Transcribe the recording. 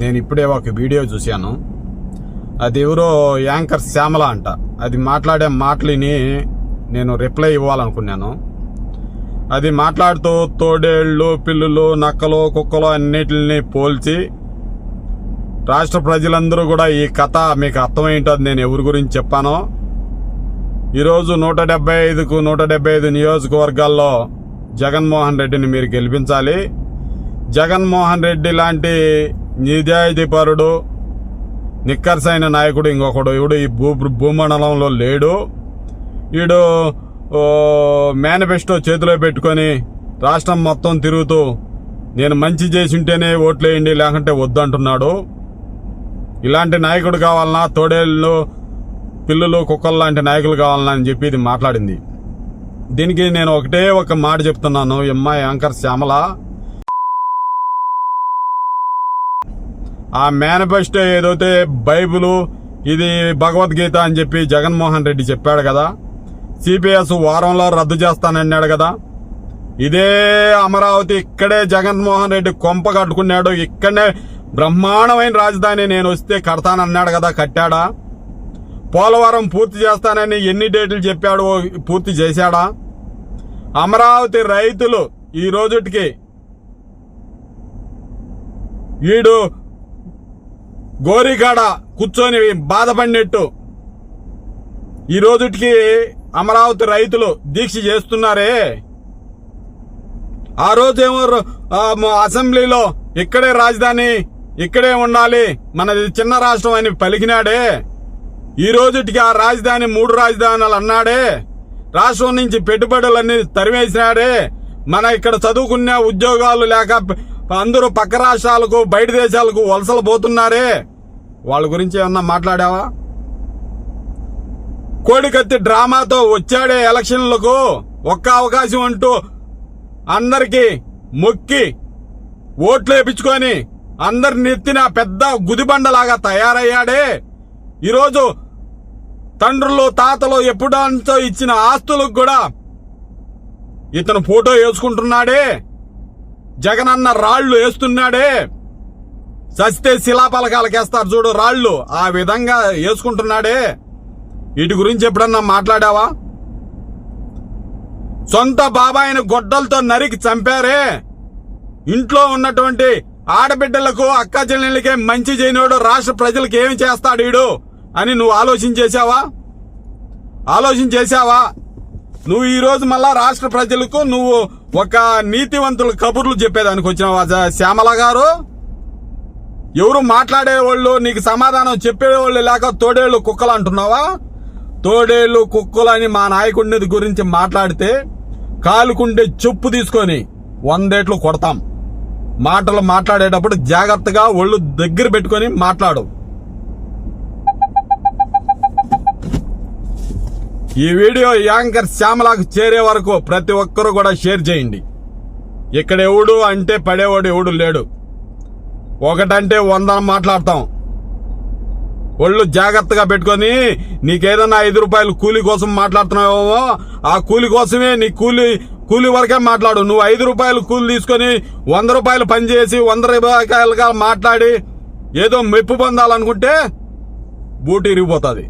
నేను ఇప్పుడే ఒక వీడియో చూశాను. అది ఎవరో యాంకర్ శ్యామల అంట. అది మాట్లాడే మాటలిని నేను రిప్లై ఇవ్వాలనుకున్నాను. అది మాట్లాడుతూ తోడేళ్ళు పిల్లులు నక్కలు కుక్కలు అన్నిటిని పోల్చి రాష్ట్ర ప్రజలందరూ కూడా ఈ కథ మీకు అర్థమైంటుంది నేను ఎవరి గురించి చెప్పానో ఈరోజు నూట డెబ్బై ఐదుకు నూట డెబ్బై ఐదు నియోజకవర్గాల్లో జగన్మోహన్ రెడ్డిని మీరు గెలిపించాలి. జగన్మోహన్ రెడ్డి లాంటి నిజాయితీపరుడు నిక్కర్సైన నాయకుడు ఇంకొకడు. ఇవిడు ఈ భూ భూమండలంలో లేడు. వీడు మేనిఫెస్టో చేతిలో పెట్టుకొని రాష్ట్రం మొత్తం తిరుగుతూ నేను మంచి చేసి ఉంటేనే ఓట్లేయండి లేకుంటే వద్దంటున్నాడు. ఇలాంటి నాయకుడు కావాలన్నా తోడేళ్ళు పిల్లులు కుక్కలు లాంటి నాయకులు కావాలన్నా అని చెప్పి ఇది మాట్లాడింది. దీనికి నేను ఒకటే ఒక మాట చెప్తున్నాను. ఈ అమ్మాయి యాంకర్ శ్యామల ఆ మేనిఫెస్టో ఏదైతే బైబిలు ఇది భగవద్గీత అని చెప్పి జగన్మోహన్ రెడ్డి చెప్పాడు కదా సిపిఎస్ వారంలో రద్దు చేస్తానన్నాడు కదా ఇదే అమరావతి ఇక్కడే జగన్మోహన్ రెడ్డి కొంప కట్టుకున్నాడు ఇక్కడనే బ్రహ్మాండమైన రాజధాని నేను వస్తే కడతానన్నాడు కదా కట్టాడా? పోలవరం పూర్తి చేస్తానని ఎన్ని డేట్లు చెప్పాడు పూర్తి చేశాడా? అమరావతి రైతులు ఈ రోజుటికి వీడు గోరికాడ కూర్చొని బాధపడినట్టు. ఈ రోజుటికి అమరావతి రైతులు దీక్ష చేస్తున్నారే? ఆ రోజేమో అసెంబ్లీలో ఇక్కడే రాజధాని ఇక్కడే ఉండాలి మనది చిన్న రాష్ట్రం అని పలికినాడే. ఈ రోజుటికి ఆ రాజధాని మూడు రాజధానులు అన్నాడే. రాష్ట్రం నుంచి పెట్టుబడులన్నీ తరివేసినాడే మన ఇక్కడ చదువుకున్న ఉద్యోగాలు లేక అందరూ పక్క రాష్ట్రాలకు బయట దేశాలకు వలసలు పోతున్నారే. వాళ్ళ గురించి ఏమన్నా మాట్లాడావా? కోడికత్తి డ్రామాతో వచ్చాడే ఎలక్షన్లకు ఒక్క అవకాశం అంటూ అందరికీ మొక్కి ఓట్లు వేపించుకొని అందరి నెత్తిన పెద్ద గుదిబండలాగా తయారయ్యాడే. ఈరోజు తండ్రులు తాతలు ఎప్పుడంతో ఇచ్చిన ఆస్తులకు కూడా ఇతను ఫోటో వేసుకుంటున్నాడే. జగనన్న రాళ్ళు వేస్తున్నాడే. సస్తే శిలాపలకాలకు వేస్తారు చూడు రాళ్ళు. ఆ విధంగా వేసుకుంటున్నాడే. వీటి గురించి ఎప్పుడన్నా మాట్లాడావా? సొంత బాబాయిని గొడ్డలతో నరికి చంపారే. ఇంట్లో ఉన్నటువంటి ఆడబిడ్డలకు అక్క చెల్లెళ్ళకే మంచి చేయనివాడు రాష్ట్ర ప్రజలకు ఏమి చేస్తాడు వీడు అని నువ్వు ఆలోచన చేశావా? ఆలోచన చేశావా? నువ్వు ఈరోజు మళ్ళా రాష్ట్ర ప్రజలకు నువ్వు ఒక నీతివంతుల కబుర్లు చెప్పేదానికి వచ్చిన శ్యామల గారు. ఎవరు మాట్లాడేవాళ్ళు నీకు సమాధానం చెప్పేవాళ్ళు లేక తోడేళ్ళు కుక్కలు అంటున్నావా? తోడేళ్ళు కుక్కలు అని మా నాయకుడిని గురించి మాట్లాడితే కాలుకుండే చెప్పు తీసుకొని వందేట్లు కొడతాం. మాటలు మాట్లాడేటప్పుడు జాగ్రత్తగా ఒళ్ళు దగ్గర పెట్టుకొని మాట్లాడు. ఈ వీడియో యాంకర్ శ్యామలాకు చేరే వరకు ప్రతి ఒక్కరూ కూడా షేర్ చేయండి. ఇక్కడ ఎవడు అంటే పడేవాడు ఎవడు లేడు. ఒకటంటే వంద మాట్లాడతాం. ఒళ్ళు జాగ్రత్తగా పెట్టుకొని నీకేదన్నా ఐదు రూపాయలు కూలి కోసం మాట్లాడుతున్నావేమో ఆ కూలి కోసమే నీ కూలి కూలి వరకే మాట్లాడు. నువ్వు ఐదు రూపాయలు కూలి తీసుకొని వంద రూపాయలు పనిచేసి వంద రూపాయలుగా మాట్లాడి ఏదో మెప్పు పొందాలనుకుంటే బూటి ఇరిగిపోతుంది